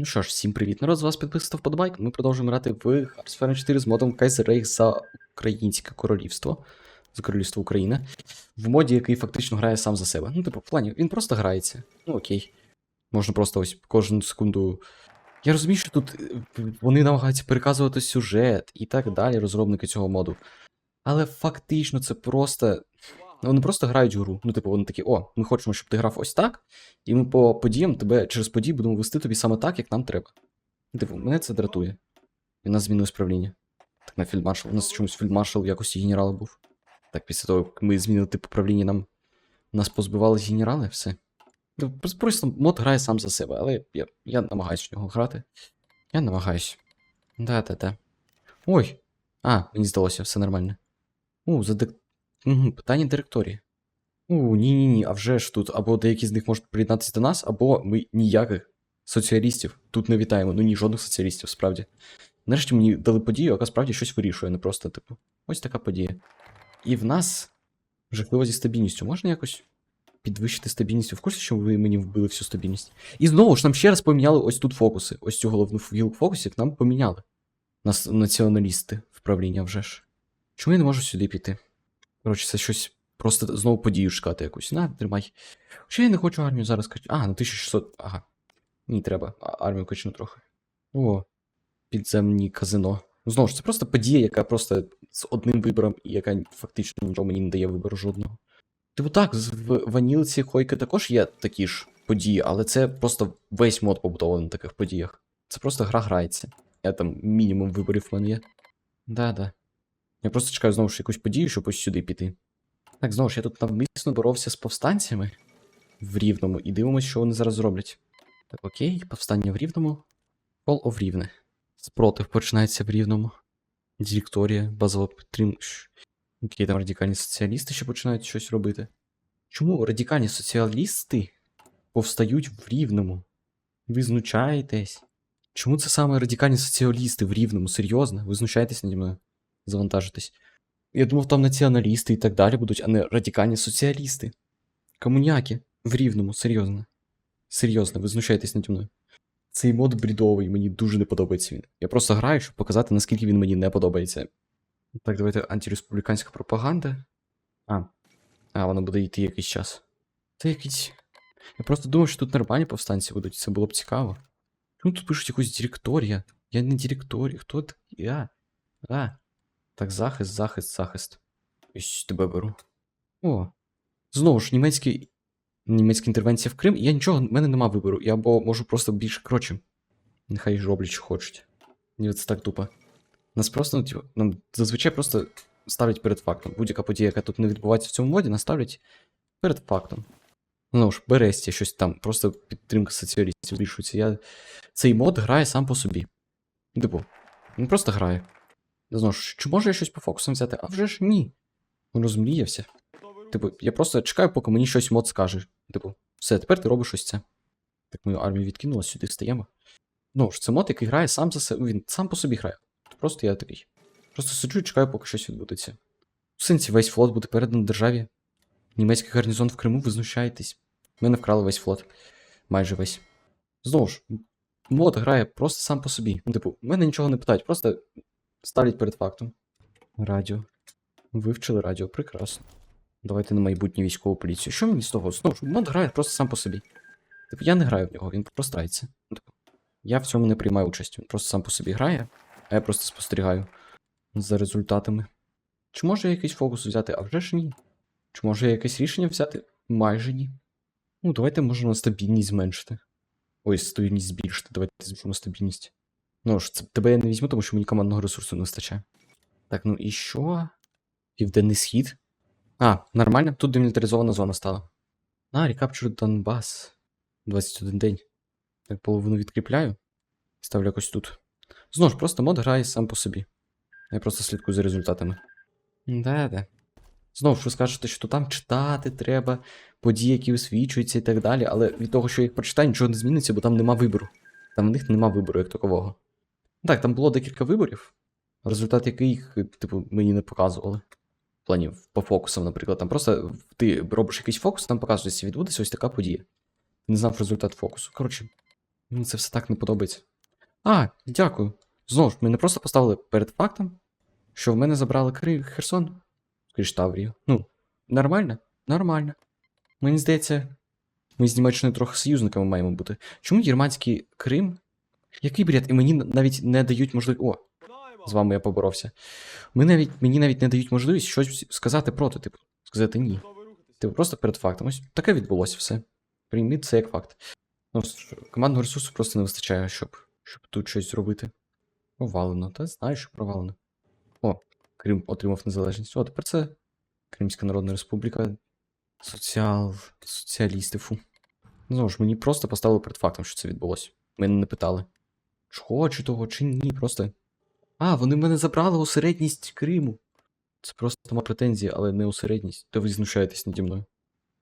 Ну що ж, всім привіт, народ, з вас підписав вподобайк. Ми продовжуємо грати в Hearthstone 4 з модом Kaiser за Українське королівство. За королівство України. В моді, який фактично грає сам за себе. Ну, типу, в плані, він просто грається. Ну окей. Можна просто ось кожну секунду. Я розумію, що тут е, вони намагаються переказувати сюжет і так далі, розробники цього моду. Але фактично це просто. Ну, Вони просто грають гру. Ну, типу, вони такі, о, ми хочемо, щоб ти грав ось так, і ми по подіям тебе через події будемо вести тобі саме так, як нам треба. Типу, мене це дратує. І нас змінилось правління. Так на фільдмаршал. У нас чомусь фільдмаршал в якості генерала був. Так, після того, як ми змінили типу правління, нам нас позбивали генерали, все. Ну, Просто мод грає сам за себе, але я, я намагаюсь в нього грати. Я намагаюсь. Да-да-да. Ой. А, мені здалося, все нормально. У, за дик... Угу, питання директорії. У, ні-ні-ні, а вже ж тут або деякі з них можуть приєднатися до нас, або ми ніяких соціалістів тут не вітаємо. Ну ні, жодних соціалістів, справді. Нарешті мені дали подію, яка справді щось вирішує, не просто, типу, ось така подія. І в нас жахливо зі стабільністю. Можна якось підвищити стабільність? В курсі, що ви мені вбили всю стабільність? І знову ж нам ще раз поміняли ось тут фокуси. Ось цю головну гілку фокусів нам поміняли. Нас націоналісти в правління вже ж. Чому я не можу сюди піти? Коротше, це щось просто знову подію шукати якусь. На, тримай. Хоча я не хочу армію зараз качати. А, на 1600. Ага. Ні, треба. Армію качну трохи. О, підземні казино. Ну, Знову ж, це просто подія, яка просто з одним вибором, яка фактично нічого мені не дає вибору жодного. Типу так, в ванілці койки також є такі ж події, але це просто весь мод побудований на таких подіях. Це просто гра грається. Я там мінімум виборів в мене є. Да-да. Я просто чекаю знову ж якусь подію, щоб ось сюди піти. Так, знову ж я тут навмисно боровся з повстанцями в Рівному і дивимося, що вони зараз зроблять. Так, окей, повстання в Рівному. Call of Рівне. Спротив починається в Рівному. Директорія, базова підтримка. Окей, там радикальні соціалісти ще починають щось робити. Чому радикальні соціалісти повстають в Рівному? Ви знущаєтесь? Чому це саме радикальні соціалісти в Рівному? Серйозно? Ви знущаєтесь наді мною? Завантажитесь. Я думав, там націоналісти і так далі будуть, а не радикальні соціалісти. Комуняки в Рівному, серйозно. Серйозно, ви знущаєтесь наді мною. Цей мод брідовий, мені дуже не подобається він. Я просто граю, щоб показати, наскільки він мені не подобається. Так, давайте антиреспубліканська пропаганда. А. А, воно буде йти якийсь час. Це якийсь. Я просто думав, що тут нормальні повстанці будуть, це було б цікаво. Чому тут пишуть якусь директорія? Я не директорія, хто? Я. А. Так, захист, захист, захист. Ось тебе беру. О. Знову ж, німецький. Німецька інтервенція в Крим, і я нічого, в мене нема вибору. Я або можу просто більше коротше. Нехай ж роблять, що хочуть. Ні, це так тупо. Нас просто, ну, типу, нам зазвичай просто ставлять перед фактом. Будь-яка подія, яка тут не відбувається в цьому моді, нас ставлять перед фактом. Ну ж, Берестія, щось там, просто підтримка соціалістів збільшується. Я... Цей мод грає сам по собі. Типу, він просто грає. Знову ж, чи можу я щось по фокусам взяти? А вже ж ні. Ну, Розмріявся. Типу, я просто чекаю, поки мені щось мод скаже. Типу, все, тепер ти робиш ось це. Так мою армію відкинула, сюди стаємо. Ну ж, це мод, який грає сам за себе. Він сам по собі грає. Просто я такий. Просто сиджу і чекаю, поки щось відбудеться. У сенсі весь флот буде переданий державі. Німецький гарнізон в Криму, ви знущаєтесь. Мене вкрали весь флот. Майже весь. Знову ж, мод грає просто сам по собі. Ну, типу, мене нічого не питають, просто ставлять перед фактом. Радіо. Вивчили радіо, прекрасно. Давайте на майбутню військову поліцію. Що мені з того? Знову ж, мод грає просто сам по собі. Типу, я не граю в нього, він. Ну, типу, я в цьому не приймаю участь. Він просто сам по собі грає, а я просто спостерігаю за результатами. Чи можу я якийсь фокус взяти? А вже ж ні. Чи можу я якесь рішення взяти? Майже ні. Ну, давайте можемо стабільність зменшити. Ой, стабільність збільшити. Давайте збільшимо стабільність. Ну ж, це тебе я не візьму, тому що мені командного ресурсу не вистачає. Так, ну і що? Південний схід. А, нормально, тут демілітаризована зона стала. А, рекапчур Донбас. 21 день. Так, половину відкріпляю. Ставлю якось тут. Знову ж, просто мод грає сам по собі. Я просто слідкую за результатами. Да-да. Знову ж ви скажете, що там читати треба, події, які висвічуються і так далі, але від того, що я їх прочитаю, нічого не зміниться, бо там нема вибору. Там в них нема вибору як такового. Так, там було декілька виборів, результат яких, типу, мені не показували. В плані по фокусам, наприклад, там просто ти робиш якийсь фокус, там показується, відбудеться ось така подія. Не знав результат фокусу. Коротше, Мені це все так не подобається. А, дякую. Знову ж, мене просто поставили перед фактом, що в мене забрали. Херсон. Скоріш Таврію. Ну, нормально? Нормально. Мені здається, ми з Німеччиною трохи союзниками маємо бути. Чому германський Крим? Який бред? І мені навіть не дають можливість. О, з вами я поборовся. Ми навіть, мені навіть не дають можливість щось сказати проти, типу, сказати ні. Типу, просто перед фактом. Ось таке відбулося все. Прийміть це як факт. Ну, командного ресурсу просто не вистачає, щоб, щоб тут щось зробити. Провалено, та знаю, що провалено. О, Крим отримав незалежність. О, тепер це Кримська Народна Республіка. Соціал. Соціалісти, фу. Знову ж, мені просто поставили перед фактом, що це відбулося. Мене не питали. Хочу того, чи ні, просто. А, вони мене забрали у середність Криму. Це просто моя претензія, але не у середність. То ви знущаєтесь наді мною.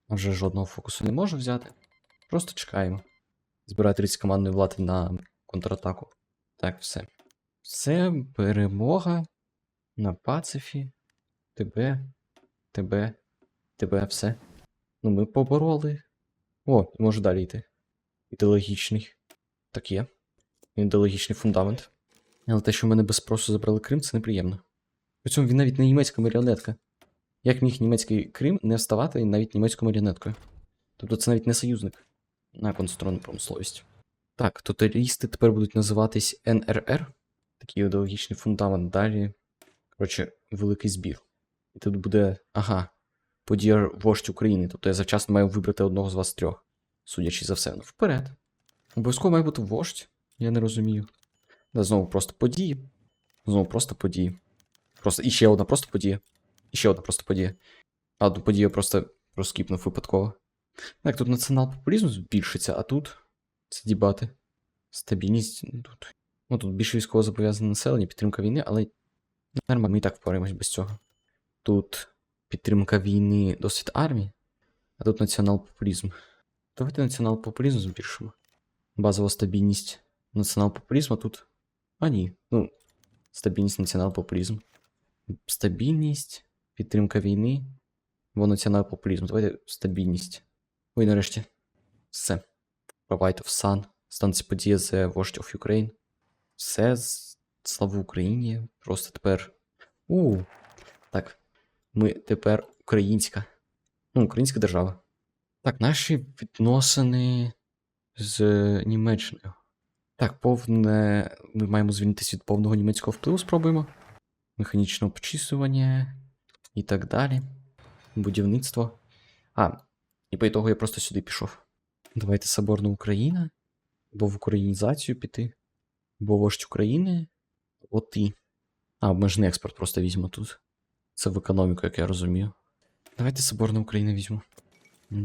А вже жодного фокусу не можу взяти. Просто чекаємо. Збираю 30 командної влади на контратаку. Так, все. Все, перемога на пацифі. Тебе, тебе, тебе, все. Ну, ми побороли. О, можу далі йти. Ідеологічний. Так є. Ідеологічний фундамент. Але те, що в мене без спросу забрали Крим, це неприємно. При цьому він навіть не німецька маріонетка. Як міг німецький Крим не вставати навіть німецькою маріонеткою? Тобто це навіть не союзник на концентровну промисловість. Так, тоталісти тепер будуть називатись НРР. Такий ідеологічний фундамент. Далі. Коротше, великий збір. І тут буде. Ага. Подія вождь України. Тобто я завчасно маю вибрати одного з вас трьох. Судячи за все. Ну, вперед. Обов'язково має бути вождь. Я не розумію. Да, знову просто події. Знову просто події. Просто і ще одна просто подія. І ще одна просто подія. А одну подію просто розкіпнув випадково. Так, тут націонал-популізм збільшиться, а тут це дібати. Стабільність ну, тут. Ну тут більше військово зобов'язане населення, підтримка війни, але нормально, ми і так впораємось без цього. Тут підтримка війни досвід армії, а тут націонал-популізм. Давайте націонал-популізм збільшимо. Базова стабільність націонал-популізму тут. А ні. Ну, стабільність націонал-популізм. Стабільність, підтримка війни. Бо націонал-популізм. Давайте стабільність. Ой, нарешті. Все. Provide of Sun. Станція подія The Вождь of Ukraine. Все. Слава Україні. Просто тепер. У. Так. Ми тепер українська. Ну, українська держава. Так, наші відносини з Німеччиною. Так, повне. Ми маємо звільнитися від повного німецького впливу, спробуємо. Механічне обчислювання і так далі. Будівництво. А, і по ітогу я просто сюди пішов. Давайте Соборна Україна. Або в українізацію піти. Або вождь України. Або ти. А, обмежений експорт просто візьму тут. Це в економіку, як я розумію. Давайте Соборна Україна візьму.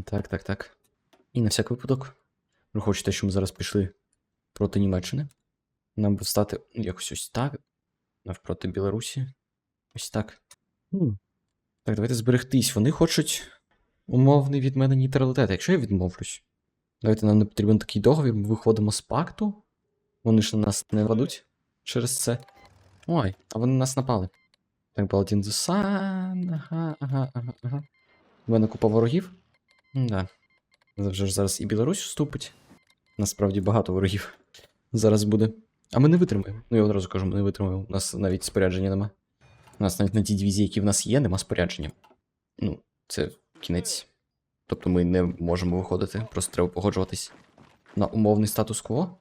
Так, так, так. І на всяк випадок. Враховуючи що ми зараз пішли проти Німеччини. Нам би встати якось ось так. Навпроти Білорусі. Ось так. М. Так, давайте зберегтись. Вони хочуть умовний від мене нейтралітет. Якщо я відмовлюсь, давайте нам не потрібен такий договір, ми виходимо з пакту. Вони ж на нас не ведуть через це. Ой, а вони на нас напали. Так, Балдін Зусан. Ага, ага, ага, ага. У мене купа ворогів. Да. Вже ж зараз і Білорусь вступить. Насправді багато ворогів зараз буде. А ми не витримаємо. Ну я одразу кажу, ми не витримаємо. У нас навіть спорядження нема. У нас навіть на тій дивізії, які в нас є, нема спорядження. Ну, це кінець. Тобто ми не можемо виходити, просто треба погоджуватись на умовний статус-кво.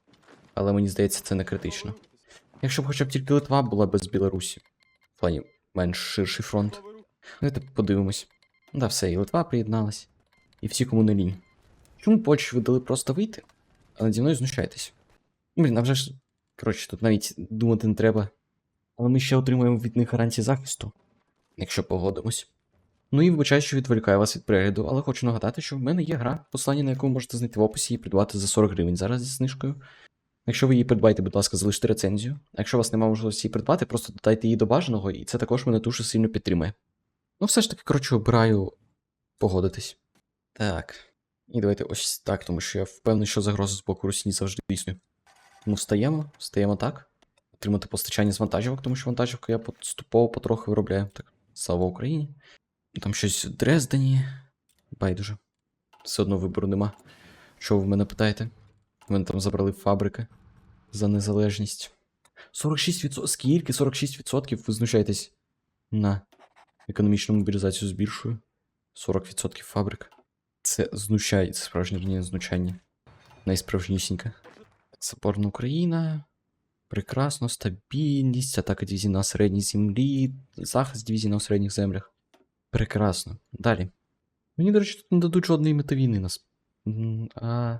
Але мені здається, це не критично. Якщо б хоча б тільки Литва була без Білорусі. В плані менш ширший фронт. Давайте подивимось. Да, все, і Литва приєдналась. І всі, кому не лінь. Чому Польщі ви дали просто вийти, а наді мною знущаєтесь? Блін, а вже ж. Коротше, тут навіть думати не треба. Але ми ще отримуємо від них гарантії захисту, якщо погодимось. Ну і вибачаю, що відволікаю вас від перегляду, але хочу нагадати, що в мене є гра, послання на яку ви можете знайти в описі і придбати за 40 гривень зараз зі знижкою. Якщо ви її придбаєте, будь ласка, залиште рецензію. Якщо у вас немає можливості її придбати, просто додайте її до бажаного, і це також мене дуже сильно підтримує. Ну, все ж таки, коротше, обираю погодитись. Так. І давайте ось так, тому що я впевнений, що загроза з боку Русні завжди існує. Тому встаємо, встаємо так. Отримати постачання з вантажівок, тому що вантажівку я поступово потроху виробляю. Так, слава Україні. Там щось в Дрездені. Байдуже. Все одно вибору нема. Що ви мене питаєте? У мене там забрали фабрики за незалежність. 46%. Скільки? 46% ви знущаєтесь на економічну мобілізацію збільшую. 40% фабрик. Це знущає, це справжнє не знущання. Найсправжнісіньке. Запорна Україна. Прекрасно, стабільність, атака дивізії на середній землі, захист дивізії на середніх землях. Прекрасно. Далі. Мені, до речі, тут не дадуть жодної мети війни нас. А...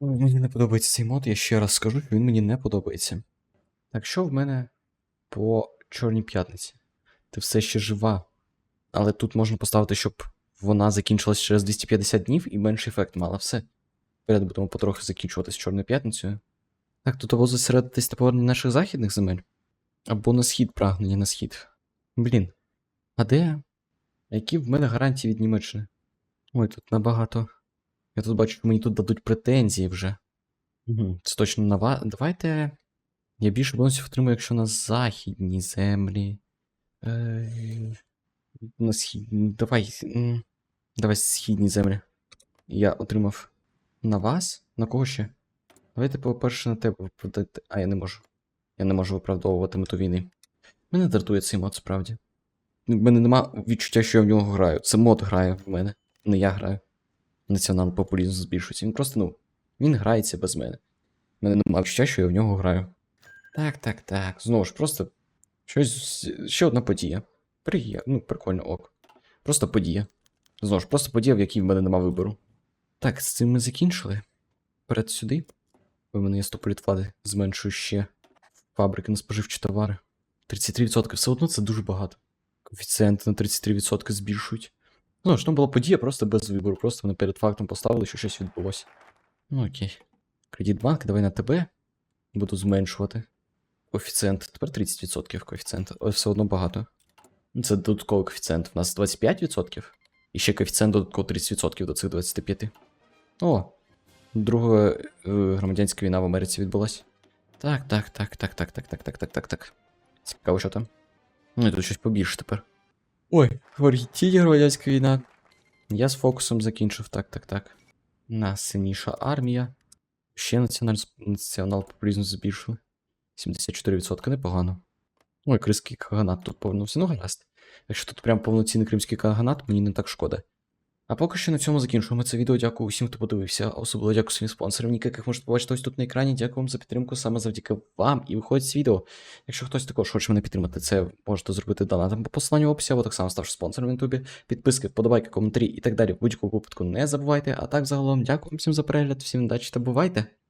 Мені не подобається цей мод, я ще раз скажу, що він мені не подобається. Так, що в мене по Чорній п'ятниці? Ти все ще жива. Але тут можна поставити, щоб вона закінчилась через 250 днів і менший ефект мала. Все. Вперед будемо потрохи закінчувати з Чорною п'ятницею. Так, тут або зосередитись на поверненні наших західних земель, або на схід прагнення на схід. Блін. А де? Які в мене гарантії від Німеччини? Ой, тут набагато. Я тут бачу, що мені тут дадуть претензії вже. Угу, це точно нова. Давайте. Я більше бонусів отримую, якщо на західній землі. Е... На східній. Давай. Давай східні землі. Я отримав на вас? На кого ще? Давайте, по-перше, на тебе подати. А, я не можу. Я не можу виправдовувати мету війни. Мене дратує цей мод, справді. В мене нема відчуття, що я в нього граю. Це мод грає в мене. Не я граю. Національний популізм збільшується. Він просто, ну, він грається без мене. У мене нема відчуття, що я в нього граю. Так, так, так. Знову ж, просто щось. Ще одна подія. Приє... Ну, прикольно ок. Просто подія. Знову ж, просто подія, в якій в мене нема вибору. Так, з цим ми закінчили. Вперед сюди. У мене є 100 політ влади. Зменшую ще фабрики на споживчі товари. 33%. Все одно це дуже багато. Коефіцієнти на 33% збільшують. Ну, ж там була подія просто без вибору. Просто вони перед фактом поставили, що щось відбулося. Ну окей. Кредитбанк, давай на тебе. Буду зменшувати. Коефіцієнт. Тепер 30% коефіцієнт. Але все одно багато. Ну, Це додатковий коефіцієнт. У нас 25%. І ще коефіцієнт додатково 30% до цих 25%. О, друга е, громадянська війна в Америці відбулась. Так, так, так, так, так, так, так, так, так, так, так. Цікаво, що там. Ну, і тут щось побільше тепер. Ой, в Аргентині громадянська війна. Я з фокусом закінчив, так, так, так. Нас сильніша армія. Ще національ... націонал популізм збільшили. 74% непогано. Ой, кримський каганат тут повернувся. Ну, гаразд. Якщо тут прям повноцінний кримський каганат, мені не так шкода. А поки що на цьому закінчуємо це відео. Дякую усім, хто подивився. Особливо дякую своїм спонсорам, яких можете побачити ось тут на екрані. Дякую вам за підтримку саме завдяки вам і виходить з відео. Якщо хтось також хоче мене підтримати, це можете зробити донатом по посиланню в описі, або так само ставши спонсором в Ютубі. Підписки, вподобайки, коментарі і так далі. В будь-якому випадку не забувайте. А так загалом дякую всім за перегляд, всім удачі та бувайте!